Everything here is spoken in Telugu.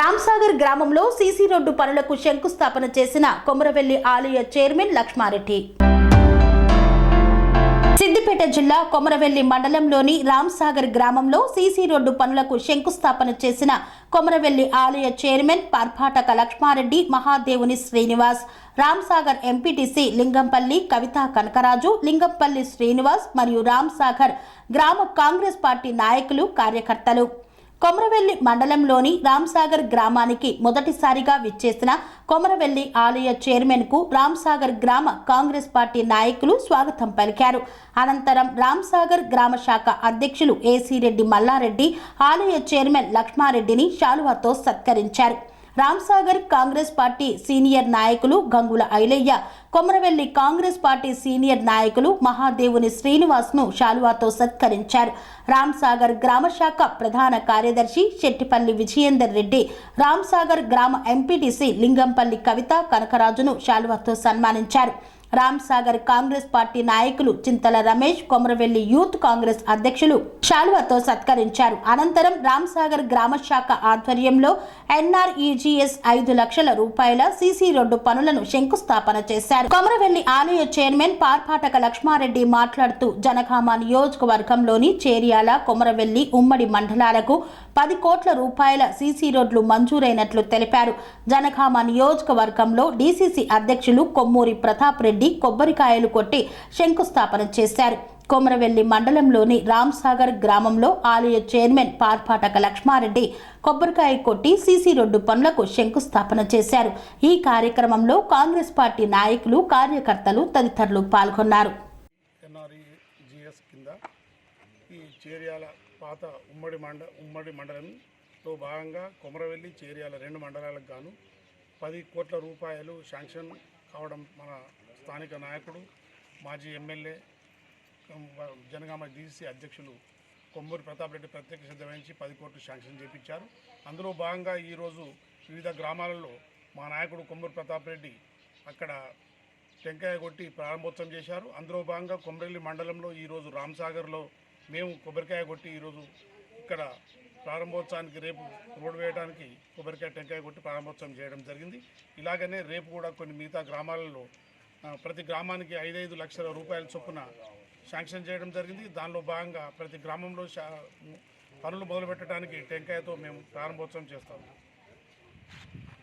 రామ్సాగర్ గ్రామంలో సీసీ రోడ్డు పనులకు శంకుస్థాపన చేసిన కొమరవెల్లి ఆలయ చైర్మన్ లక్ష్మారెడ్డి. సిద్దిపేట జిల్లా కొమరవెల్లి మండలంలోని రామ్సాగర్ గ్రామంలో సీసీ రోడ్డు పనులకు శంకుస్థాపన చేసిన కొమరవెల్లి ఆలయ చైర్మన్ పర్భాటక లక్ష్మారెడ్డి మహాదేవుని శ్రీనివాస్ రామ్సాగర్ ఎంపీటీసీ లింగంపల్లి కవిత కనకరాజు లింగంపల్లి శ్రీనివాస్ మరియు రామ్సాగర్ గ్రామ కాంగ్రెస్ పార్టీ నాయకులు కార్యకర్తలు. కొమరవెల్లి మండలంలోని రామ్సాగర్ గ్రామానికి మొదటిసారిగా విచ్చేసిన కొమరవెల్లి ఆలయ చైర్మన్కు రామ్సాగర్ గ్రామ కాంగ్రెస్ పార్టీ నాయకులు స్వాగతం పలికారు. అనంతరం రామ్సాగర్ గ్రామ శాఖ అధ్యక్షులు ఏసీ రెడ్డి మల్లారెడ్డి ఆలయ చైర్మన్ లక్ష్మారెడ్డిని శాలువాతో సత్కరించారు. రామ్సాగర్ కాంగ్రెస్ పార్టీ సీనియర్ నాయకులు గంగుల ఐలయ్య కొమరవెల్లి కాంగ్రెస్ పార్టీ సీనియర్ నాయకులు మహాదేవుని శ్రీనివాస్ను శాలువాతో సత్కరించారు. రామ్సాగర్ గ్రామ శాఖ ప్రధాన కార్యదర్శి శెట్టిపల్లి విజయేందర్ రెడ్డి రామ్సాగర్ గ్రామ ఎంపీటీసీ లింగంపల్లి కవిత కనకరాజును శాలువాతో సన్మానించారు. రామ్ సాగర్ కాంగ్రెస్ పార్టీ నాయకులు చింతల రమేష్ కొమరవెల్లి యూత్ కాంగ్రెస్ అధ్యక్షులు శాలువతో సత్కరించారు. అనంతరం రామ్ సాగర్ గ్రామ శాఖ ఆధ్వర్యంలో ఎన్ఆర్ఈజీఎస్ ఐదు లక్షల రూపాయల సీసీ రోడ్డు పనులను శంకుస్థాపన చేశారు. కొమరవెల్లి ఆలయ చైర్మన్ పార్పాటక లక్ష్మారెడ్డి మాట్లాడుతూ జనగామ నియోజకవర్గంలోని చేరియాల కొమరవెల్లి ఉమ్మడి మండలాలకు పది కోట్ల రూపాయల సీసీ రోడ్లు మంజూరైనట్లు తెలిపారు. జనగామ నియోజకవర్గంలో డీసీసీ అధ్యక్షులు కొమ్మూరి ప్రతాప్ రెడ్డి కొబ్బరికాయలు కొట్టి శంకుస్థాపన చేశారు. కొమరవెల్లి మండలంలోని రామ్సాగర్ గ్రామంలో ఆలయ చైర్మన్ పార్పాటక లక్ష్మారెడ్డి కొబ్బరికాయ కొట్టి సీసీ రోడ్డు పనులకు శంకుస్థాపన చేశారు. ఈ కార్యక్రమంలో కాంగ్రెస్ పార్టీ నాయకులు కార్యకర్తలు తదితరులు పాల్గొన్నారు ఎన్ఆర్ఈజిఎస్ కింద ఈ చేర్యాల పాత ఉమ్మడి మండ ఉమ్మడి మండలంలో భాగంగా కొమరవెల్లి చేర్యాల రెండు మండలాలకు గాను పది కోట్ల రూపాయలు శాంక్షన్ కావడం మన స్థానిక నాయకుడు మాజీ ఎమ్మెల్యే జనగామ డీసీ అధ్యక్షులు కొమ్మూరి ప్రతాప్ రెడ్డి ప్రత్యేక శ్రద్ధ వహించి పది కోట్లు శాంక్షన్ చేపించారు. అందులో భాగంగా ఈరోజు వివిధ గ్రామాలలో మా నాయకుడు కొమ్మూరి ప్రతాప్ రెడ్డి అక్కడ టెంకాయ కొట్టి ప్రారంభోత్సవం చేశారు. అందులో భాగంగా కొమ్మరెల్లి మండలంలో ఈరోజు రామ్సాగర్లో మేము కొబ్బరికాయ కొట్టి ఈరోజు ఇక్కడ ప్రారంభోత్సవానికి రేపు రోడ్డు వేయడానికి కొబ్బరికాయ టెంకాయ కొట్టి ప్రారంభోత్సవం చేయడం జరిగింది. ఇలాగనే రేపు కూడా కొన్ని మిగతా గ్రామాలలో ప్రతి గ్రామానికి ఐదైదు లక్షల రూపాయల చొప్పున శాంక్షన్ చేయడం జరిగింది. దానిలో భాగంగా ప్రతి గ్రామంలో పనులు మొదలుపెట్టడానికి టెంకాయతో మేము ప్రారంభోత్సవం చేస్తాము